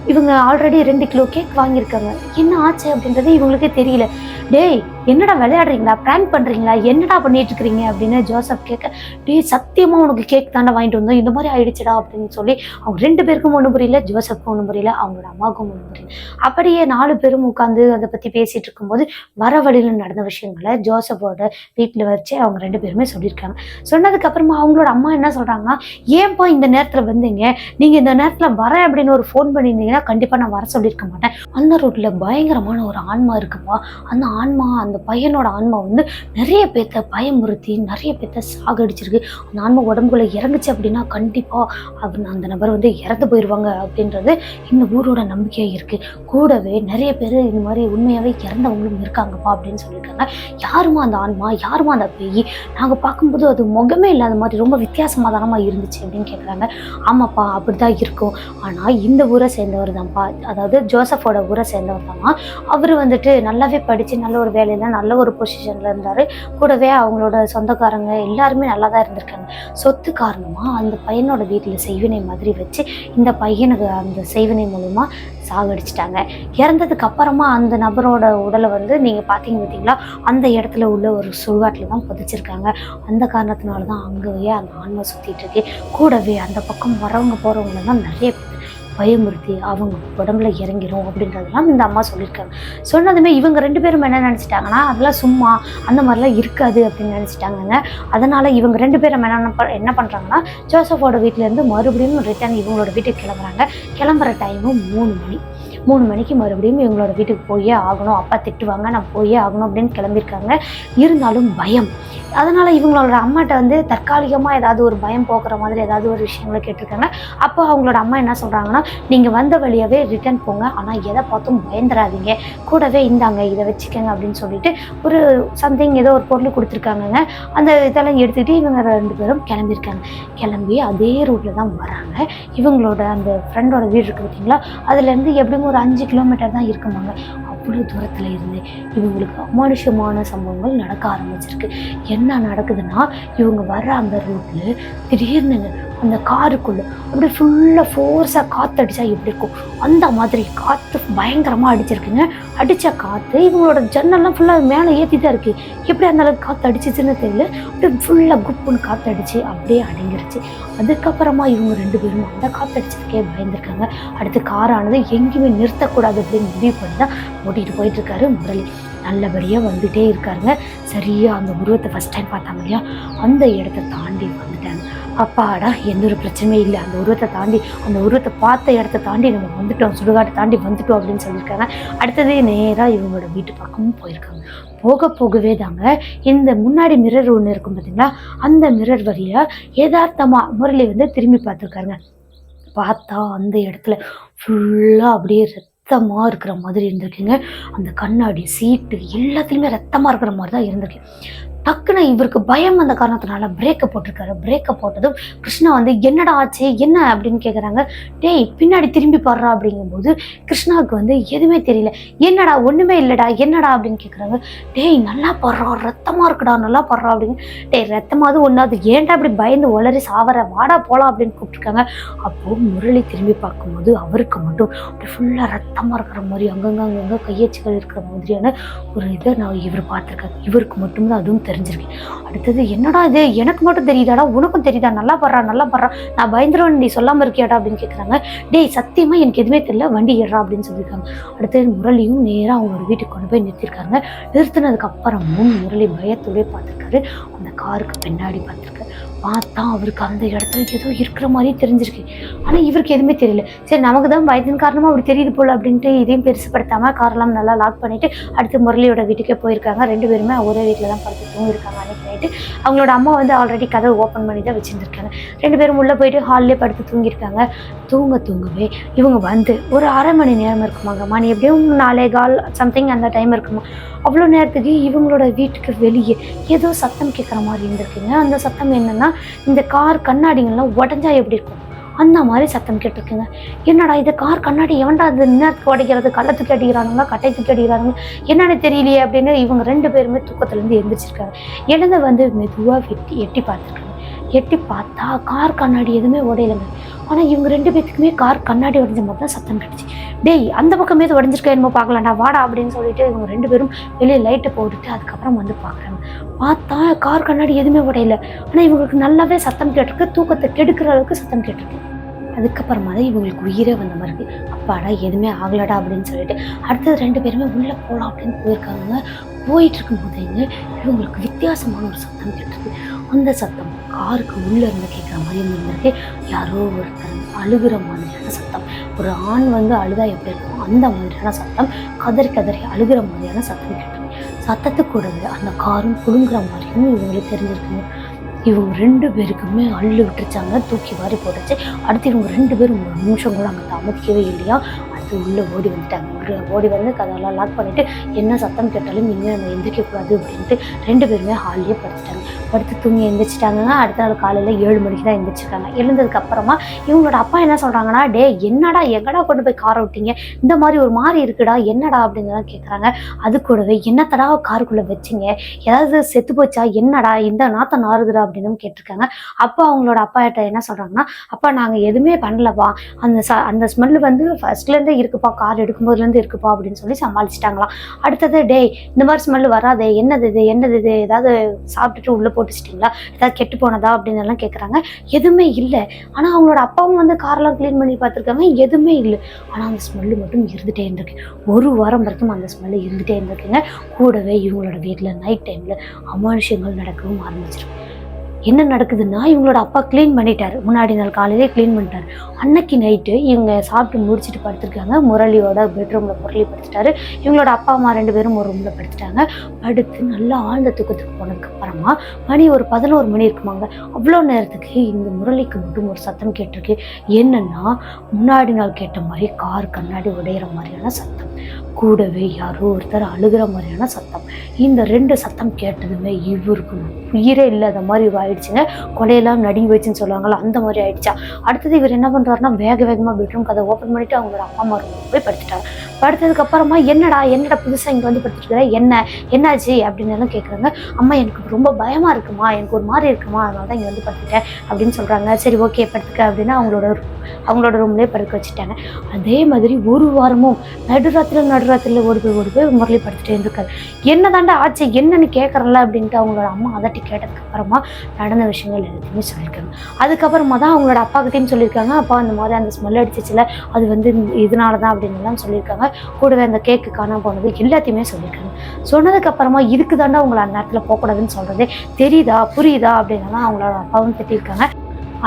இவங்க ஆல்ரெடி ரெண்டு கிலோ கேக் வாங்கியிருக்காங்க. என்ன ஆச்சு அப்படின்றது இவங்களுக்கே தெரியல. டேய் என்னடா விளையாடுறீங்களா? பிராங்க் பண்ணுறீங்களா என்னடா பண்ணிட்டு இருக்கிறீங்க அப்படின்னு ஜோசப் கேட்க டே சத்தியமாக உனக்கு கேக் தாண்டா வாங்கிட்டு வந்தோம். இந்த மாதிரி ஆயிடுச்சுடா அப்படின்னு சொல்லி அவங்க ரெண்டு பேருக்கும் ஒன்றும் புரியல ஜோசப்க்கும் ஒன்றும் புரியல அவங்களோட அம்மாவுக்கும் ஒன்றும் புரியல. அப்படியே நாலு பேரும் உட்காந்து அதை பற்றி பேசிட்டு இருக்கும்போது வர வழியில் நடந்த விஷயங்களை ஜோசப்போட வீட்டில் வச்சு அவங்க ரெண்டு பேருமே சொல்லியிருக்காங்க. சொன்னதுக்கு அப்புறமா அவங்களோட அம்மா என்ன சொல்கிறாங்கன்னா ஏன்பா இந்த நேரத்தில் வந்தீங்க? நீங்கள் இந்த நேரத்தில் வரேன் அப்படின்னு ஒரு ஃபோன் பண்ணியிருந்தீங்கன்னா கண்டிப்பாக நான் வர சொல்லியிருக்க மாட்டேன். அந்த ரோட்டில் பயங்கரமான ஒரு ஆன்மா இருக்குப்பா. அந்த ஆன்மா அந்த அந்த பையனோட ஆன்மா வந்து நிறைய பேர்த்த பயமுறுத்தி நிறைய பேர்த்த சாகடிச்சிருக்கு. அந்த ஆன்மா உடம்புக்குள்ள இறங்குச்சு அப்படின்னா கண்டிப்பாக அவர் அந்த நபர் வந்து இறந்து போயிடுவாங்க அப்படின்றது இந்த ஊரோட நம்பிக்கையாக இருக்குது கூடவே நிறைய பேர் இந்த மாதிரி உண்மையாகவே இறந்தவங்களும் இருக்காங்கப்பா அப்படின்னு சொல்லியிருக்காங்க. யாருமா அந்த ஆன்மா? யாருமா அந்த பேய்? நாங்கள் பார்க்கும்போது அது முகமே இல்லாத மாதிரி ரொம்ப வித்தியாசமாகதானம்மா இருந்துச்சு அப்படின்னு கேட்குறாங்க ஆமாப்பா அப்படி தான் இருக்கும். ஆனால் இந்த ஊரை சேர்ந்தவர் தான்ப்பா அதாவது ஜோசஃபோட ஊரை சேர்ந்தவர் தான் அவர் வந்துட்டு நல்லாவே படித்து நல்ல ஒரு வேலையில் நல்ல ஒரு பொசிஷனில் இருந்தார். கூடவே அவங்களோட சொந்தக்காரங்க எல்லாருமே நல்லா தான் இருந்திருக்காங்க. சொத்து காரணமாக அந்த பையனோட வீட்டில் செய்வினை மாதிரி வச்சு இந்த பையனுக்கு அந்த செய்வினை மூலமாக சாகடிச்சிட்டாங்க. இறந்ததுக்கு அப்புறமா அந்த நபரோட உடலை வந்து நீங்கள் பார்த்தீங்க பார்த்தீங்களா அந்த இடத்துல உள்ள ஒரு சுடுகாட்டில் தான் புதைச்சிருக்காங்க. அந்த காரணத்தினால தான் அங்கேயே அந்த ஆன்மை சுற்றிட்டு இருக்கு. கூடவே அந்த பக்கம் வரவங்க போகிறவங்க தான் நிறைய பயமுறுத்தி அவங்க உடம்புல இறங்கிரும் அப்படின்றதெல்லாம் இந்த அம்மா சொல்லியிருக்காங்க. சொன்னதுமே இவங்க ரெண்டு பேரும் என்ன நினச்சிட்டாங்கன்னா அதெல்லாம் சும்மா அந்த மாதிரிலாம் இருக்காது அப்படின்னு நினச்சிட்டாங்கங்க. அதனால் இவங்க ரெண்டு பேரும் என்ன என்ன பண்ணுறாங்கன்னா ஜோசஃபோட வீட்டிலேருந்து மறுபடியும் ரிட்டர்ன் இவங்களோட வீட்டுக்கு கிளம்புறாங்க. கிளம்புற டைமு மூணு மணி. மூணு மணிக்கு மறுபடியும் இவங்களோட வீட்டுக்கு போயே ஆகணும். அப்பா திட்டுவாங்க நான் போயே ஆகணும் அப்படின்னு கிளம்பியிருக்காங்க. இருந்தாலும் பயம். அதனால் இவங்களோட அம்மாட்ட வந்து தற்காலிகமாக ஏதாவது ஒரு பயம் போக்குற மாதிரி ஏதாவது ஒரு விஷயங்களை கேட்டிருக்காங்க. அப்போ அவங்களோட அம்மா என்ன சொல்கிறாங்கன்னா நீங்கள் வந்த வழியாகவே ரிட்டர்ன் போங்க. ஆனால் எதை பார்த்தும் பயந்துடாதீங்க கூடவே இந்தாங்க இதை வச்சுக்கோங்க அப்படின்னு சொல்லிட்டு ஒரு சம்திங் ஏதோ ஒரு பொருள் கொடுத்துருக்காங்கங்க. அந்த இதெல்லாம் எடுத்துக்கிட்டு இவங்க ரெண்டு பேரும் கிளம்பியிருக்காங்க. கிளம்பி அதே ரூட்டில் தான் வராங்க. இவங்களோட அந்த ஃப்ரெண்டோட வீடு இருக்குது பார்த்தீங்களா? அதுலேருந்து எப்படியும் ஒரு அஞ்சு கிலோமீட்டர் தான் இருக்குமாங்க. அவ்வளோ தூரத்தில் இருந்து இவங்களுக்கு அமானுஷமான சம்பவங்கள் நடக்க ஆரம்பிச்சிருக்கு. என்ன நடக்குதுன்னா இவங்க வர்ற அந்த ரோட்டில் திடீர்னு அந்த காருக்குள்ளே அப்படியே ஃபுல்லாக ஃபோர்ஸாக காற்றடிச்சா எப்படி இருக்கும்? அந்த மாதிரி காற்று பயங்கரமாக அடிச்சிருக்குங்க. அடித்த காற்று இவங்களோட ஜன்னல்லாம் ஃபுல்லாக மேலே ஏற்றி தான் இருக்குது எப்படி அந்த அளவுக்கு காற்று அடிச்சிச்சுன்னு தெரியல. அப்படியே ஃபுல்லாக குப்புன்னு காற்று அடித்து அப்படியே அடங்கிருச்சு. அதுக்கப்புறமா இவங்க ரெண்டு பேரும் அந்த காற்று அடிச்சதுக்கே பயந்துருக்காங்க. அடுத்து காரானது எங்கேயுமே நிறுத்தக்கூடாது அப்படின்னு முடிவு பண்ணி தான் ஓட்டிகிட்டு போயிட்டுருக்காரு முரளி. நல்லபடியாக வந்துகிட்டே இருக்காருங்க. சரியாக அந்த உருவத்தை ஃபஸ்ட் டைம் பார்த்தாங்க இல்லையா? அந்த இடத்த தாண்டி வந்துட்டாங்க. அப்பாடா எந்த ஒரு பிரச்சனையும் இல்லை. அந்த உருவத்தை தாண்டி அந்த உருவத்தை பார்த்த இடத்த தாண்டி நம்ம வந்துட்டோம். சுடுகாட்டை தாண்டி வந்துட்டோம் அப்படின்னு சொல்லியிருக்காங்க. அடுத்தது நேராக இவங்களோட வீட்டு பக்கமும் போயிருக்காங்க. போக போகவே தாங்க இந்த முன்னாடி மிரர் ஒன்று இருக்கும் பார்த்தீங்களா அந்த மிரர் வழியாக யதார்த்தமாக முரளி வந்து திரும்பி பார்த்துருக்காருங்க. பார்த்தா அந்த இடத்துல ஃபுல்லாக அப்படியே ரத்தமாக இருக்கிற மாதிரி இருந்திருக்குங்க. அந்த கண்ணாடி சீட்டு எல்லாத்துலேயுமே ரத்தமாக இருக்கிற மாதிரி தான் இருந்திருக்கு. டக்குன்னு இவருக்கு பயம் வந்த காரணத்தினால பிரேக்கை போட்டிருக்காரு. பிரேக்கை போட்டதும் கிருஷ்ணா வந்து என்னடா ஆச்சு? என்ன? அப்படின்னு கேட்குறாங்க டேய் பின்னாடி திரும்பி பாடுறா அப்படிங்கும்போது கிருஷ்ணாவுக்கு வந்து எதுவுமே தெரியல. என்னடா? ஒன்றுமே இல்லைடா. என்னடா? அப்படின்னு கேட்குறாங்க டேய் நல்லா படுறா. ரத்தமாக இருக்குடா. நல்லா படுறா அப்படின்னு. டேய் ரத்தமாவது ஒன்றாவது ஏன்டா இப்படி பயந்து உளறி சாவற? வாடா போலாம் அப்படின்னு கூப்பிட்டுருக்காங்க. அப்போது முரளி திரும்பி பார்க்கும்போது அவருக்கு மட்டும் அப்படி ஃபுல்லாக ரத்தமாக இருக்கிற மாதிரி அங்கங்க அங்கங்கே கையச்சுகள் இருக்கிற மாதிரியான ஒரு இதை நான் இவர் பார்த்துருக்காரு. இவருக்கு மட்டும்தான் அதுவும் தெரியும் தெரிஞ்சிருக்கு அடுத்தது என்னடா இது? எனக்கு மட்டும் தெரியுதாடா? உனக்கும் தெரியுதா? நல்லா படுறா நல்லா படுறா. நான் பயந்துருவேன் நீ சொல்லாமல் இருக்கியாடா அப்படின்னு கேட்குறாங்க டேய் சத்தியமாக எனக்கு எதுவுமே தெரியல. வண்டி ஏறா அப்படின்னு சொல்லியிருக்காங்க. அடுத்தது முரளியும் நேராக அவங்களோட வீட்டுக்கு கொண்டு போய் நிறுத்திருக்காங்க நிறுத்தினதுக்கு அப்புறமும் முரளி பயத்தோடய பார்த்துருக்காரு. அந்த காருக்கு பின்னாடி பார்த்துருக்காரு பார்த்தா அவருக்கு அந்த இடத்துல ஏதோ இருக்கிற மாதிரியே தெரிஞ்சிருக்கு. ஆனால் இவருக்கு எதுவுமே தெரியல. சரி நமக்கு தான் வயதின் காரணமாக அவர் தெரியுது போல் அப்படின்ட்டு இதையும் பெருசுப்படுத்தாமல் காரெல்லாம் நல்லா லாக் பண்ணிவிட்டு அடுத்து முரளியோட வீட்டுக்கே போயிருக்காங்க. ரெண்டு பேருமே ஒரே வீட்டில் தான் படுத்து தூங்கியிருக்காங்க அப்படின்னு நைட்டு அவங்களோட அம்மா வந்து ஆல்ரெடி கதவை ஓப்பன் பண்ணி தான் வச்சுருந்துருக்காங்க. ரெண்டு பேரும் உள்ளே போயிட்டு ஹாலிலே படுத்து தூங்கியிருக்காங்க. தூங்க தூங்கவே. இவங்க வந்து ஒரு அரை மணி நேரம் இருக்குமாங்க மணி எப்படியும் நாலே கால் சம்திங் அந்த டைம் இருக்குமா? அவ்வளோ நேரத்துக்கு இவங்களோட வீட்டுக்கு வெளியே ஏதோ சத்தம் கேட்குற மாதிரி இருந்திருக்குங்க. அந்த சத்தம் என்னன்னா இந்த கார் கண்ணாடிங்கெல்லாம் உடஞ்சா எப்படி இருக்கும்? அந்த மாதிரி சத்தம் கேட்டிருக்குங்க. என்னடா இது கார் கண்ணாடி எவன்டா அது நேரத்துக்கு உடைக்கிறது? கள்ளத்துக்கு அடிக்கிறானுங்க கட்டை தூக்கி அடிக்கிறானுங்க? என்னன்னு தெரியலையே அப்படின்னு இவங்க ரெண்டு பேருமே தூக்கத்துலேருந்து எழுந்திரிச்சிருக்காங்க எழுந்து வந்து மெதுவாக வெட்டி எட்டி பார்த்துருக்காங்க. எட்டி பார்த்தா கார் கண்ணாடி எதுவுமே உடையலைங்க. ஆனால் இவங்க ரெண்டு பேத்துக்குமே கார் கண்ணாடி உடஞ்ச மாதிரி தான் சத்தம் கிடச்சி டேய் அந்த பக்கமே இது உடஞ்சிருக்கா என்னமோ பார்க்கலாம்டா வாடா அப்படின்னு சொல்லிட்டு இவங்க ரெண்டு பேரும் வெளியே லைட்டை போட்டுட்டு அதுக்கப்புறம் வந்து பார்க்குறாங்க. பார்த்தா கார் கண்ணாடி எதுவுமே உடையல. ஆனால் இவங்களுக்கு நல்லாவே சத்தம் கேட்டிருக்கு தூக்கத்தை கெடுக்கிற அளவுக்கு சத்தம் கேட்டிருக்கு. அதுக்கப்புறமா தான் இவங்களுக்கு உயிரே வந்த மாதிரி இருக்குது அப்பாடா எதுவுமே ஆகலடா அப்படின்னு சொல்லிட்டு அடுத்தது ரெண்டு பேருமே உள்ளே போகலாம் அப்படின்னு போயிருக்காங்க. போயிட்டு இருக்கும்போது இவங்களுக்கு வித்தியாசமான ஒரு சத்தம் கேட்டிருக்கு. அந்த சத்தம். காருக்கு உள்ளே இருந்து கேட்குற மாதிரி இருந்திருக்கு யாரோ ஒருத்தர் அழுகிற மாதிரியான சத்தம். ஒரு ஆண் வந்து அழுதா எப்படி இருக்கும்? அந்த மாதிரியான சத்தம். கதறி கதறி அழுகிற மாதிரியான சத்தம் கேட்டு சத்தத்துக்கு கூடவே அந்த காரும் குலுங்குற மாதிரியும் இவங்களுக்கு தெரிஞ்சிருக்குங்க. இவங்க ரெண்டு பேருக்குமே அள்ளு விட்டுருச்சாங்க. தூக்கி வாரி போட்டுச்சு. அடுத்து இவங்க ரெண்டு பேரும் ஒரு நிமிஷம் கூட அங்கே தாமதிக்கவே இல்லையா? பார்த்து உள்ளே ஓடி வந்துட்டாங்க. உள்ளே ஓடி வந்து கதெல்லாம் லாக் பண்ணிவிட்டு என்ன சத்தம் கேட்டாலும் இனிமேல் நம்ம எந்திரிக்கக்கூடாது அப்படின்ட்டு ரெண்டு பேருமே ஹாலியே படுத்துட்டாங்க. படுத்து தூங்கி எந்திரிச்சிட்டாங்க. அடுத்த நாள் காலையில் ஏழு மணிக்கு தான் எந்திரிச்சிருக்காங்க. எழுந்ததுக்கு அப்புறமா இவங்களோட அப்பா என்ன சொல்கிறாங்கன்னா டே என்னடா எங்கடா கொண்டு போய் காரை விட்டீங்க? இந்த மாதிரி ஒரு மாதிரி இருக்குடா என்னடா? அப்படிங்கிறத கேட்குறாங்க அது கூடவே என்னத்தடா காருக்குள்ளே வச்சிங்க? ஏதாவது செத்து போச்சா? என்னடா இந்த நாத்தம் நாறுதுடா? அப்படின்னு கேட்டிருக்காங்க. அப்போ அவங்களோட அப்பா கிட்ட என்ன சொல்கிறாங்கன்னா அப்பா நாங்கள் எதுவுமே பண்ணலப்பா. அந்த ச அந்த ஸ்மெல் வந்து ஃபர்ஸ்ட்லேருந்தே இருக்குப்பா கார் எடுக்கும்போதுலேருந்து இருக்குப்பா அப்படின்னு சொல்லி சமாளிச்சிட்டாங்களாம். அடுத்தது டேய் இந்த மாதிரி ஸ்மெல் வராதே என்னது இது என்னது இது ஏதாவது சாப்பிட்டுட்டு உள்ளே போட்டுச்சிட்டிங்களா? ஏதாவது கெட்டு போனதா அப்படின்னு எல்லாம் கேட்குறாங்க எதுவுமே இல்லை. ஆனால் அவங்களோட அப்பாவும் வந்து கார்லாம் க்ளீன் பண்ணி பார்த்துருக்காங்க. எதுவுமே இல்லை. ஆனால் அந்த ஸ்மெல்லு மட்டும் இருந்துகிட்டே இருந்திருக்கு. ஒரு வாரம் வரைக்கும் அந்த ஸ்மெல்லு இருந்துகிட்டே இருந்திருக்குங்க. கூடவே இவங்களோட வீட்டில் நைட் டைமில் அமானுஷங்கள் நடக்கவும் ஆரம்பிச்சிருக்கு. என்ன நடக்குதுன்னா இவங்களோட அப்பா க்ளீன் பண்ணிட்டார். முன்னாடி நாள் காலையிலே க்ளீன் பண்ணிட்டாரு. அன்னைக்கு நைட்டு இவங்க சாப்பிட்டு முடிச்சுட்டு படுத்திருக்காங்க. முரளியோட பெட்ரூமில் முரளி படுத்துட்டாரு. இவங்களோட அப்பா அம்மா ரெண்டு பேரும் ஒரு ரூமில் படுத்துட்டாங்க. படுத்து நல்லா ஆழ்ந்த தூக்கத்துக்கு போனதுக்கு அப்புறமா மணி ஒரு பதினோரு மணி இருக்குமாங்க. அவ்வளோ நேரத்துக்கு இந்த முரளிக்கு மட்டும் ஒரு சத்தம் கேட்டிருக்கு. என்னன்னா முன்னாடி நாள் கேட்ட மாதிரி கார் கண்ணாடி உடையிற மாதிரியான சத்தம். கூடவே யாரோ ஒருத்தர் அழுகிற மாதிரியான சத்தம். இந்த ரெண்டு சத்தம் கேட்டதுமே இவருக்கு உயிரே இல்லாத மாதிரி ஆயிடுச்சுங்க கொலையெல்லாம் நடுங்கி வச்சுன்னு சொல்லுவாங்களா அந்த மாதிரி ஆயிடுச்சா? அடுத்தது இவர் என்ன பண்ணுறாருன்னா வேக வேகமாக பெட்ரூம் கதை ஓப்பன் பண்ணிவிட்டு அவங்களோட அப்பா அம்மா room போய் படுத்துட்டாங்க படுத்ததுக்கு அப்புறமா என்னடா என்னடா புதுசாக இங்கே வந்து படுத்துட்டு என்ன? என்னாச்சு? அப்படின்னு எல்லாம் கேட்குறாங்க அம்மா எனக்கு ரொம்ப பயமாக இருக்குமா? எனக்கு ஒரு மாதிரி இருக்குமா? அதனால தான் இங்கே வந்து படுத்துட்டேன். அப்படின்னு சொல்கிறாங்க சரி ஓகே படுத்துக்க அப்படின்னு அவங்களோட அவங்களோட ரூம்லேயே படுக்க வச்சுட்டாங்க. அதே மாதிரி ஒரு வாரமும் நடுராத்திரியில் நடுராத்திரியில் ஓடி போய் ஓடி போய் முரளி படுத்துகிட்டே இருந்திருக்காரு. என்ன தாண்டா ஆச்சு? என்னன்னு கேட்குறல அப்படின்ட்டு அவங்களோட அம்மா அதட்டி கேட்டதுக்கப்புறமா நடந்த விஷயங்கள் எல்லாத்தையுமே சொல்லியிருக்காங்க அதுக்கப்புறமா தான் அவங்களோட அப்பா கிட்டேயும் சொல்லியிருக்காங்க. அப்பா அந்த மாதிரி அந்த ஸ்மெல் அடிச்சிச்சுல அது வந்து இதனால தான் அப்படின்லாம் சொல்லியிருக்காங்க. கூடவே அந்த கேக்கு காணாமல் போனது எல்லாத்தையுமே சொல்லியிருக்காங்க. சொன்னதுக்கப்புறமா இதுக்கு தாண்டா அவங்களை அந்த நேரத்தில் போகக்கூடாதுன்னு சொல்கிறதே தெரியுதா? புரியுதா? அப்படின்னா அவங்களோட அப்பாவும் திட்டியிருக்காங்க.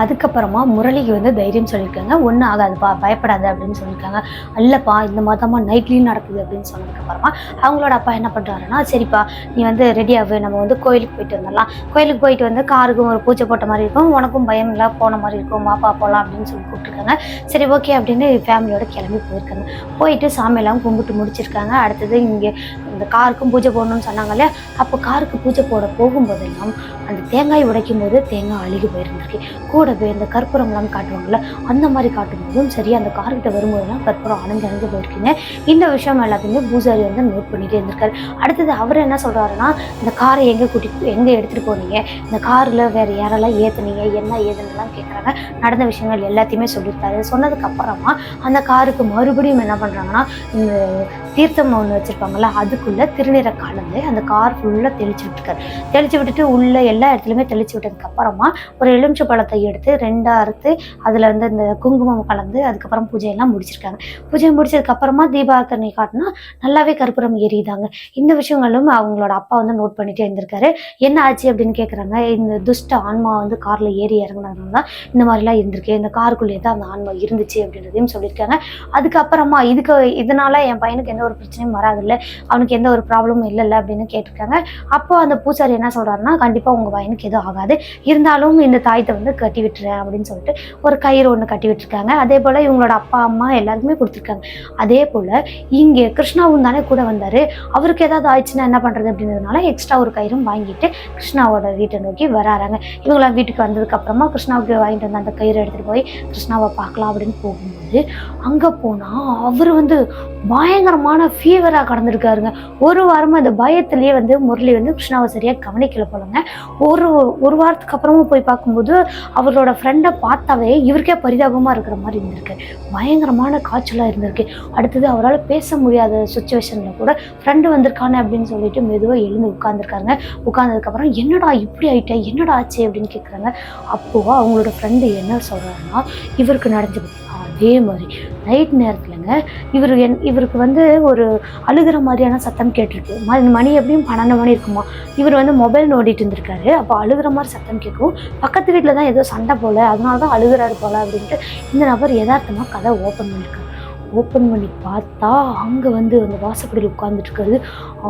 அதுக்கப்புறமா முரளிக்கு வந்து தைரியம் சொல்லியிருக்காங்க. ஒன்றும் ஆகாதுப்பா பயப்படாது அப்படின்னு சொல்லியிருக்காங்க. அல்லப்பா இந்த மாதமாக நைட்லேயும் நடக்குது அப்படின்னு சொன்னதுக்கப்புறமா அவங்களோட அப்பா என்ன பண்ணுறாருன்னா சரிப்பா நீ வந்து ரெடியாகு நம்ம வந்து கோயிலுக்கு போயிட்டு வந்துடலாம். கோயிலுக்கு போயிட்டு வந்து காருக்கும் ஒரு பூஜை போட்ட மாதிரி இருக்கும். உனக்கும் பயம் இல்லை போன மாதிரி இருக்கும். மாப்பா போகலாம் அப்படின்னு சொல்லி கூப்பிட்டுருக்காங்க. சரி ஓகே அப்படின்னு ஃபேமிலியோட கிளம்பி போயிருக்காங்க. போயிட்டு சாமியெல்லாம் கும்பிட்டு முடிச்சிருக்காங்க. அடுத்தது இங்கே அந்த காருக்கும் பூஜை போடணும்னு சொன்னாங்கல்ல அப்போ காருக்கு பூஜை போட போகும்போதெல்லாம் அந்த தேங்காய் உடைக்கும் போது தேங்காய் அழுகி போயிருந்திருக்கு. கூடவே இந்த கற்பூரம்லாம் காட்டுவாங்கல்ல அந்த மாதிரி காட்டும்போதும் சரி அந்த கார்கிட்ட வரும்போதெல்லாம் கற்பூரம் அணைஞ்சு அணைஞ்சு போயிருக்கீங்க. இந்த விஷயம் எல்லாத்தையுமே பூசாரி வந்து நோட் பண்ணிட்டே இருந்திருக்காரு. அடுத்தது அவர் என்ன சொல்கிறாருன்னா இந்த காரை எங்கே கூட்டிட்டு எங்கே எடுத்துகிட்டு போனீங்க? இந்த காரில் வேறு யாரெல்லாம் ஏற்றுனீங்க என்ன ஏதுன்னெல்லாம் கேட்குறாங்க நடந்த விஷயங்கள் எல்லாத்தையுமே சொல்லியிருக்காரு. சொன்னதுக்கப்புறமா அந்த காருக்கு மறுபடியும் என்ன பண்ணுறாங்கன்னா இந்த தீர்த்தம் ஒன்று வச்சிருப்பாங்கல்ல அதுக்குள்ளே திருநீரை கலந்து அந்த கார் ஃபுல்லாக தெளிச்சு விட்டுருக்காரு. தெளிச்சு விட்டுட்டு உள்ளே எல்லா இடத்துலையுமே தெளிச்சு விட்டதுக்கப்புறமா ஒரு எலுமிச்சை பழத்தை எடுத்து ரெண்டாக அறுத்து அதில் வந்து இந்த குங்குமம் கலந்து அதுக்கப்புறம் பூஜையெல்லாம் முடிச்சிருக்காங்க. பூஜை முடிச்சதுக்கப்புறமா தீபாரத்தனை காட்டினா நல்லாவே கற்பூரம் எரியுதாங்க இந்த விஷயங்களும் அவங்களோட அப்பா வந்து நோட் பண்ணிட்டே இருந்திருக்காரு. என்ன ஆச்சு அப்படின்னு கேட்குறாங்க இந்த துஷ்ட ஆன்மா வந்து காரில் ஏறி இறங்குனதுனால தான் இந்த மாதிரிலாம் இருந்திருக்கு. இந்த காருக்குள்ளேயே தான் அந்த ஆன்மா இருந்துச்சு அப்படின்றதையும் சொல்லியிருக்காங்க. அதுக்கப்புறமா இதுக்கு இதனால என் பையனுக்கு எந்த ஒரு பிரச்சனையும் வராதுல்ல? அவனுக்கு எந்த ஒரு ப்ராப்ளமும் இல்லைல்ல அப்படின்னு கேட்டிருக்காங்க. அப்போ அந்த பூசாரி என்ன சொல்றாருன்னா கண்டிப்பாக உங்கள் பையனுக்கு எதுவும் ஆகாது. இருந்தாலும் இந்த தாயத்தை வந்து கட்டி விட்டுறேன் அப்படின்னு சொல்லிட்டு ஒரு கயிறு ஒன்று கட்டி விட்டுருக்காங்க. அதே போல் இவங்களோட அப்பா அம்மா எல்லாருக்குமே கொடுத்துருக்காங்க. அதே போல் இங்கே கிருஷ்ணாவும் தானே கூட வந்தார். அவருக்கு ஏதாவது ஆயிடுச்சுன்னா என்ன பண்ணுறது அப்படின்றதுனால எக்ஸ்ட்ரா ஒரு கயிறும் வாங்கிட்டு கிருஷ்ணாவோட வீட்டை நோக்கி வராறாங்க இவங்களாம் வீட்டுக்கு வந்ததுக்கு அப்புறமா கிருஷ்ணாவுக்கு வாங்கிட்டு வந்த அந்த கயிறு எடுத்துகிட்டு போய் கிருஷ்ணாவை பார்க்கலாம் அப்படின்னு போகும்போது அங்கே போனால் அவர் வந்து பயங்கரமாக பயங்கரமான ஃபீவராக கடந்திருக்காருங்க. ஒரு வாரமாக அந்த பயத்திலேயே வந்து முரளி வந்து கிருஷ்ணாவை சரியாக கவனிக்கல போலங்க. ஒரு ஒரு வாரத்துக்கு அப்புறமும் போய் பார்க்கும்போது அவரோட ஃப்ரெண்டை பார்த்தாவே இவருக்கே பரிதாபமாக இருக்கிற மாதிரி இருந்திருக்கு. பயங்கரமான காய்ச்சலாக இருந்திருக்கு. அடுத்தது அவரால் பேச முடியாத சுச்சுவேஷனில் கூட ஃப்ரெண்டு வந்திருக்கானே அப்படின்னு சொல்லிட்டு மெதுவாக எழுந்து உட்காந்துருக்காங்க உட்காந்ததுக்கப்புறம் என்னடா இப்படி ஆயிட்டேன் என்னடா ஆச்சு? அப்படின்னு கேட்குறாங்க அப்போது அவங்களோட ஃப்ரெண்டு என்ன சொல்கிறாருன்னா இவருக்கு நடந்து அதே மாதிரி நைட் நேரத்துலங்க இவர் என் இவருக்கு வந்து ஒரு அழுகிற மாதிரியான சத்தம் கேட்டிருக்கு. ம- மணி எப்படியும் பன்னெண்டு மணி இருக்குமா? இவர் வந்து மொபைல் நோண்டிட்டு இருந்திருக்காரு. அப்போ அழுகிற மாதிரி சத்தம் கேட்கும். பக்கத்து வீட்டில் தான் ஏதோ சண்டை போல அதனால தான் அழுகிறாரு போல அப்படின்ட்டு இந்த நபர் யதார்த்தமாக கதை ஓப்பன் பண்ணியிருக்காரு ஓப்பன் பண்ணி பார்த்தா அங்கே வந்து அந்த வாசப்படியில் உட்காந்துட்டுருக்கிறது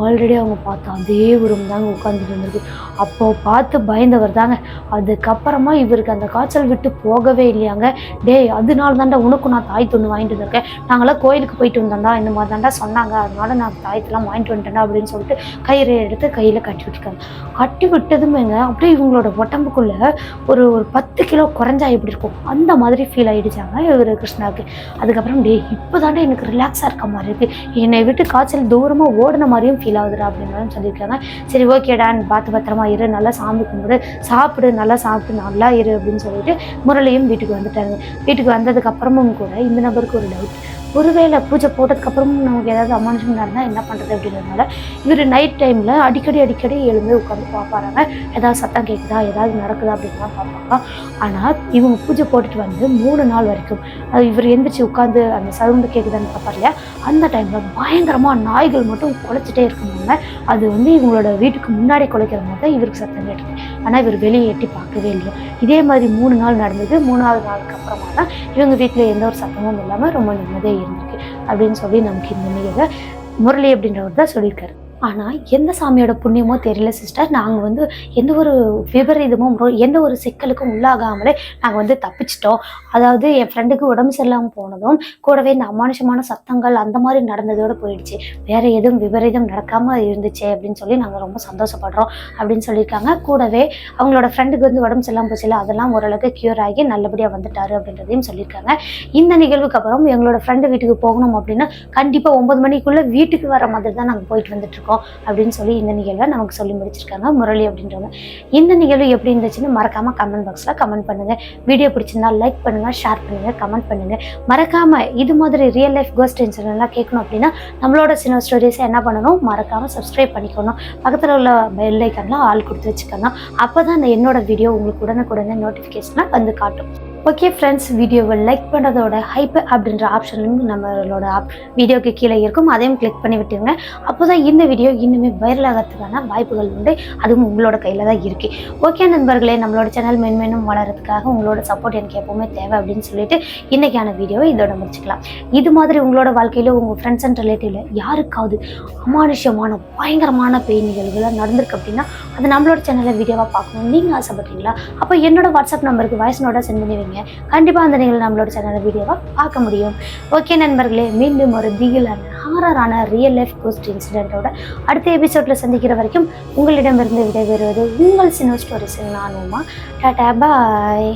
ஆல்ரெடி அவங்க பார்த்தா அதே உரம் தாங்க உட்காந்துட்டு இருந்திருக்கு. அப்போ பார்த்து பயந்தவர் தாங்க. அதுக்கப்புறமா இவருக்கு அந்த காய்ச்சல் விட்டு போகவே இல்லையாங்க. டேய் அதனால தாண்டா உனக்கு நான் தாய் தொண்ணு வாங்கிட்டு வந்திருக்கேன். நாங்களாம் கோயிலுக்கு போயிட்டு வந்தோம்டா. இந்த மாதிரி தாண்டா சொன்னாங்க. அதனால நான் தாயத்தெல்லாம் வாங்கிட்டு வந்துட்டேன்டா அப்படின்னு சொல்லிட்டு கயிறை எடுத்து கையில் கட்டி விட்டுருக்காங்க கட்டி விட்டதுமேங்க அப்படியே இவங்களோட உடம்புக்குள்ளே ஒரு ஒரு பத்து கிலோ குறைஞ்சா எப்படி இருக்கும்? அந்த மாதிரி ஃபீல் ஆகிடுச்சாங்க இவர் கிருஷ்ணாவுக்கு. அதுக்கப்புறம் டே இப்போ தாண்டா எனக்கு ரிலாக்ஸாக இருக்க மாதிரி இருக்குது என்னை விட்டு காய்ச்சல் தூரமாக ஓடின மாதிரியும் ஃபீல் ஆகுதுடா அப்படின்னு சொல்லியிருக்காங்க. சரி ஓகேடா பார்த்து பத்திரமா இரு நல்லா சாமி கும்பிடு சாப்பிடு நல்லா சாப்பிட்டு நல்லா இரு அப்படின்னு சொல்லிட்டு முரளியும் வீட்டுக்கு வந்துட்டாங்க வீட்டுக்கு வந்ததுக்கப்புறமும் கூட இந்த நபருக்கு ஒரு டவுட் ஒருவேளை பூஜை போட்டதுக்கப்புறம் நமக்கு ஏதாவது அமானுஷம் நடந்தால் என்ன பண்ணுறது அப்படின்றதுனால இவர் நைட் டைமில் அடிக்கடி அடிக்கடி எழுந்து உட்காந்து பார்ப்பாராங்க. ஏதாவது சத்தம் கேட்குதா ஏதாவது நடக்குதா அப்படின்லாம் பார்ப்பாங்க. ஆனால் இவங்க பூஜை போட்டுட்டு வந்து மூணு நாள் வரைக்கும் அது இவர் எந்திரிச்சு உட்காந்து அந்த சவுண்டு கேட்குதான்னு பார்ப்பார் இல்லையா? அந்த டைமில் பயங்கரமாக நாய்கள் மட்டும் குலைச்சிட்டே இருக்கும்போது அது வந்து இவங்களோட வீட்டுக்கு முன்னாடி குலைக்கிற மாதிரி தான் இவருக்கு சத்தம் கேட்டுருக்கு ஆனால் இவர் வெளியே எட்டி பார்க்கவே இல்லையா. இதே மாதிரி மூணு நாள் நடந்தது. மூணாவது நாளுக்கு அப்புறமா தான் இவங்க வீட்டில் எந்த ஒரு சத்தமும் இல்லாமல் ரொம்ப நிம்மதியாக இருந்திருக்கு அப்படின்னு சொல்லி நமக்கு இந்த நிகழ்வை முரளி அப்படின்றவர் தான் சொல்லியிருக்காரு. ஆனால் எந்த சாமியோட புண்ணியமோ தெரியல சிஸ்டர் நாங்கள் வந்து எந்த ஒரு விபரீதமும் எந்த ஒரு சிக்கலுக்கும் உள்ளாகாமலே நாங்கள் வந்து தப்பிச்சிட்டோம். அதாவது என் ஃப்ரெண்டுக்கு உடம்பு சரியில்லாமல் போனதும் கூடவே இந்த அமானுஷமான சத்தங்கள் அந்த மாதிரி நடந்ததோட போயிடுச்சு. வேற எதுவும் விபரீதம் நடக்காமல் இருந்துச்சு அப்படின்னு சொல்லி நாங்கள் ரொம்ப சந்தோஷப்படுறோம் அப்படின்னு சொல்லியிருக்காங்க. கூடவே அவங்களோட ஃப்ரெண்டுக்கு வந்து உடம்பு சரியில்லாமல் போச்சுல அதெல்லாம் ஓரளவுக்கு க்யூர் ஆகி நல்லபடியாக வந்துட்டாரு அப்படின்றதையும் சொல்லியிருக்காங்க. இந்த நிகழ்வுக்கு அப்புறம் எங்களோட ஃப்ரெண்டு வீட்டுக்கு போகணும் அப்படின்னா கண்டிப்பாக ஒம்பது மணிக்குள்ளே வீட்டுக்கு வர மாதிரி தான் நாங்கள் போயிட்டு வந்துட்டு இருக்கும் அப்படின்னு சொல்லி இந்த நிகழ்வை நமக்கு சொல்லி முடிச்சிருக்காங்க முரளி அப்படின்றவங்க. இந்த நிகழ்வு எப்படி இருந்துச்சுன்னு மறக்காம கமெண்ட் பாக்ஸில் கமெண்ட் பண்ணுங்க. வீடியோ பிடிச்சிருந்தா லைக் பண்ணுங்க ஷேர் பண்ணுங்க கமெண்ட் பண்ணுங்க. மறக்காம இது மாதிரி ரியல் லைஃப் கோஸ்ட் இன்சிடென்ட்லாம் கேட்கணும் அப்படின்னா நம்மளோட சின்ன ஸ்டோரிஸை என்ன பண்ணணும்? மறக்காம சப்ஸ்கிரைப் பண்ணிக்கணும். பக்கத்தில் உள்ள பெல் ஐக்கன்லாம் ஆள் கொடுத்து வச்சுக்கணும் அப்போ தான் என்னோட வீடியோ உங்களுக்கு உடனுக்குடனே நோட்டிஃபிகேஷனாக வந்து காட்டும். ஓகே ஃப்ரெண்ட்ஸ் வீடியோவை லைக் பண்ணுறதோட ஹைப் அப்படின்ற ஆப்ஷனும் நம்மளோட ஆப் வீடியோக்கு கீழே இருக்கும். அதையும் கிளிக் பண்ணி விட்டுருங்க. அப்போ தான் இந்த வீடியோ இன்னுமே வைரல் ஆகிறதுக்கான வாய்ப்புகள் உண்டு. அதுவும் உங்களோட கையில் தான் இருக்குது ஓகே நண்பர்களே நம்மளோட சேனல் மென்மேனும் வளர்கிறதுக்காக உங்களோட சப்போர்ட் எனக்கு எப்போவுமே தேவை அப்படின்னு சொல்லிட்டு இன்றைக்கான வீடியோவை இதோட முடிச்சுக்கலாம். இது மாதிரி உங்களோட வாழ்க்கையில் உங்கள் ஃப்ரெண்ட்ஸ் அண்ட் ரிலேட்டிவில் யாருக்காவது அமானுஷ்யமான பயங்கரமான பேய் நிகழ்வுகள் நடந்திருக்கு அப்படின்னா அது நம்மளோட சேனலில் வீடியோவாக பார்க்கணும் நீங்கள் ஆசைப்பட்டீங்களா அப்போ என்னோட வாட்ஸ்அப் நம்பருக்கு வாய்ஸ் நோட்டாக சென்ட் பண்ணி வைங்க கண்டிப்பாக அந்த நீங்கள் நம்மளோட சேனலில் வீடியோவா பார்க்க முடியும். ஓகே நண்பர்களே மீண்டும் ஒரு திகிலான ஹாரரான ரியல் லைஃப் கோஸ்ட் இன்சிடென்ட்டோட அடுத்த எபிசோடில் சந்திக்கிற வரைக்கும் உங்களிடமிருந்து விடைபெறுவது உங்கள் சினோ ஸ்டோரிஸ் நானுமா டாடா பாய்